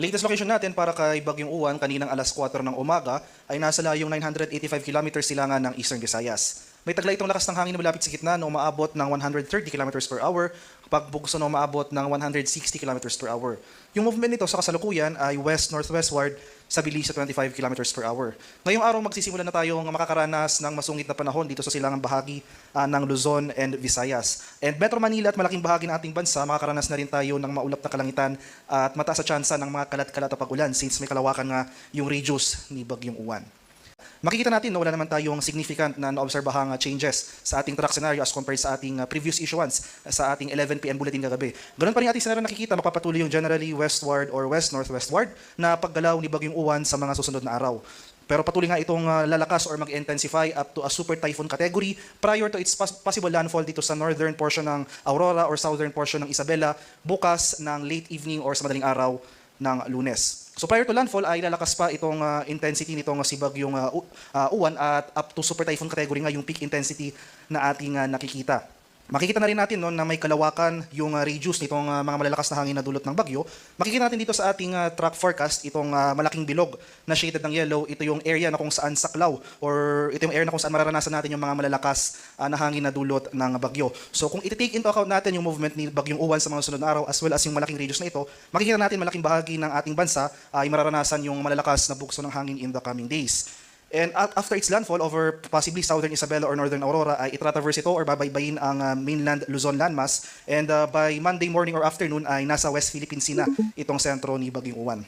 Latest location natin para kay Bagyong Uwan kaninang alas 4 ng umaga ay nasa layong 985 kilometers silangan ng Eastern Visayas. May taglay itong lakas ng hangin na malapit sa gitna na umaabot ng 130 kilometers per hour, pagbugso na umaabot ng 160 kilometers per hour. Yung movement nito sa kasalukuyan ay west-northwestward sa bilis sa 25 kilometers per hour. Ngayong araw magsisimula na tayong makakaranas ng masungit na panahon dito sa silangang bahagi ah, ng Luzon and Visayas. And Metro Manila at malaking bahagi ng ating bansa, makakaranas na rin tayo ng maulap na kalangitan at mataas sa tsansa ng mga kalat-kalat na pag-ulan since may kalawakan nga yung radius ni Bagyong Uwan. Makikita natin na wala naman tayong significant na naobserbahang uh, changes sa ating track scenario as compared sa ating uh, previous issuance uh, sa ating 11 p.m. bulletin kagabi. Ganun pa rin ating scenario nakikita, magpapatuloy yung generally westward or west-northwestward na paggalaw ni Bagyong Uwan sa mga susunod na araw. Pero patuloy nga itong lalakas or mag-intensify up to a super typhoon category prior to its pos- possible landfall dito sa northern portion ng Aurora or southern portion ng Isabela bukas ng late evening or sa madaling araw ng lunes. So prior to landfall ay lalakas pa itong uh, intensity nitong uh, si Bagyong uh, U- uh, Uwan at up to super typhoon category nga yung peak intensity na ating uh, nakikita. Makikita na rin natin no, na may kalawakan yung uh, radius nitong uh, mga malalakas na hangin na dulot ng bagyo. Makikita natin dito sa ating uh, track forecast itong uh, malaking bilog na shaded ng yellow. Ito yung area na kung saan saklaw or ito yung area na kung saan mararanasan natin yung mga malalakas uh, na hangin na dulot ng bagyo. So kung iti-take into account natin yung movement ni Bagyong Uwan sa mga sunod na araw as well as yung malaking radius na ito, makikita natin malaking bahagi ng ating bansa ay mararanasan yung malalakas na bugso ng hangin in the coming days. And after its landfall over possibly southern Isabela or northern Aurora, ay itratraverse ito or babaybayin ang uh, mainland Luzon landmass. And uh, by Monday morning or afternoon ay nasa West Philippine Sea na itong sentro ni Bagyong Uwan.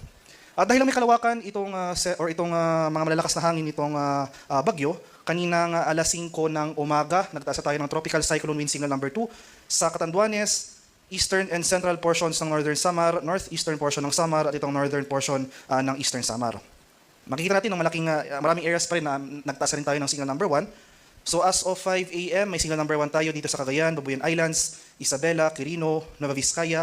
At dahil may kalawakan itong uh, or itong uh, mga malalakas na hangin itong uh, uh, bagyo, kaninang uh, alas 5 ng umaga, nagtaas tayo ng tropical cyclone wind signal number 2 sa Catanduanes, eastern and central portions ng northern Samar, northeastern portion ng Samar at itong northern portion uh, ng eastern Samar. Makikita natin ng malaking, uh, maraming areas pa rin na nagtaas rin tayo ng signal number 1. So as of 5 a.m., may signal number 1 tayo dito sa Cagayan, Babuyan Islands, Isabela, Quirino, Nueva Vizcaya,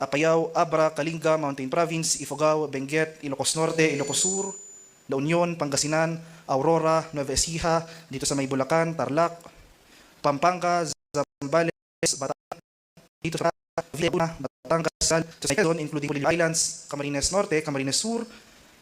Apayao, Abra, Kalinga, Mountain Province, Ifugao, Benguet, Ilocos Norte, Ilocos Sur, La Union, Pangasinan, Aurora, Nueva Ecija, dito sa may Bulacan, Tarlac, Pampanga, Zambales, Bataan, dito sa Villabuna, Batangas, sa Quezon, including Pulilo Islands, Camarines Norte, Camarines Sur,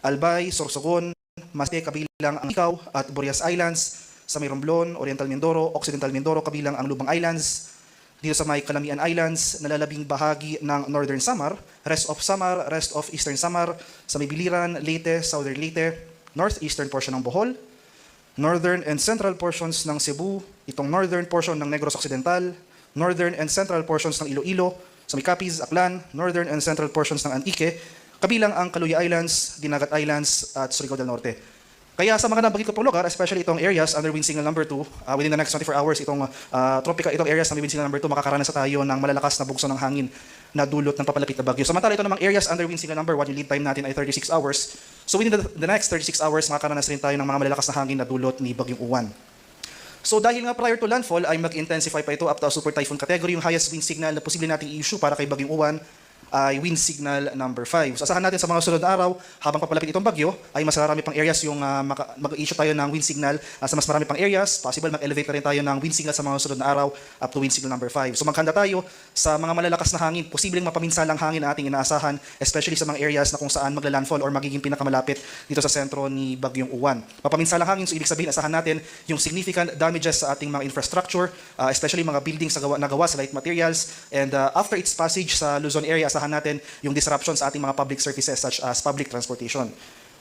Albay, Sorsogon, Masde, kabilang ang Ikaw at Burias Islands, sa may Oriental Mindoro, Occidental Mindoro, kabilang ang Lubang Islands, dito sa may Calamian Islands, nalalabing bahagi ng Northern Samar, rest of Samar, rest of Eastern Samar, sa may Biliran, Leyte, Southern Leyte, northeastern portion ng Bohol, northern and central portions ng Cebu, itong northern portion ng Negros Occidental, northern and central portions ng Iloilo, sa may Capiz, Aklan, northern and central portions ng Antique, kabilang ang Kaluya Islands, Dinagat Islands, at Surigao del Norte. Kaya sa mga nabanggit ko pong lugar, especially itong areas under wind signal number 2, uh, within the next 24 hours, itong uh, tropical, itong areas na may wind signal number 2, makakaranas na tayo ng malalakas na bugso ng hangin na dulot ng papalapit na bagyo. Samantala ito namang areas under wind signal number 1, yung lead time natin ay 36 hours. So within the, the next 36 hours, makakaranas rin tayo ng mga malalakas na hangin na dulot ni Bagyong Uwan. So dahil nga prior to landfall ay mag-intensify pa ito up to a super typhoon category, yung highest wind signal na posible nating i-issue para kay Bagyong Uwan ay wind signal number 5. So asahan natin sa mga sunod na araw, habang papalapit itong bagyo, ay mas marami pang areas yung maka- mag-issue tayo ng wind signal ah, sa mas marami pang areas. Possible mag-elevate na rin tayo ng wind signal sa mga sunod na araw up to wind signal number 5. So maghanda tayo sa mga malalakas na hangin, posibleng mapaminsalang hangin na ating inaasahan, especially sa mga areas na kung saan magla-landfall or magiging pinakamalapit dito sa sentro ni Bagyong Uwan. Mapaminsalang hangin, so ibig sabihin, asahan natin yung significant damages sa ating mga infrastructure, ah, especially mga buildings na gawa, na gawa sa light materials. And ah, after its passage sa Luzon area, asahan natin yung disruption sa ating mga public services such as public transportation.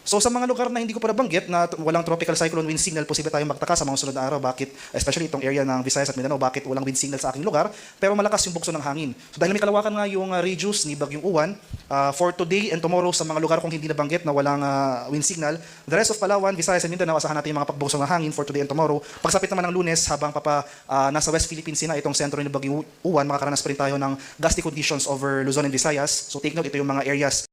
So sa mga lugar na hindi ko pa nabanggit na walang tropical cyclone wind signal, posible tayong magtaka sa mga sunod na araw bakit, especially itong area ng Visayas at Mindanao, bakit walang wind signal sa aking lugar, pero malakas yung bukso ng hangin. So dahil may kalawakan nga yung uh, radius ni Bagyong Uwan, uh, for today and tomorrow sa mga lugar kung hindi nabanggit na walang uh, wind signal, the rest of Palawan, Visayas at Mindanao, asahan natin yung mga pagbukso ng hangin for today and tomorrow. Pagsapit naman ng lunes, habang papa uh, nasa West Philippine Sea na itong sentro ni Bagyong Uwan, makakaranas pa rin tayo ng gusty conditions over Luzon and Visayas. So take note, ito yung mga areas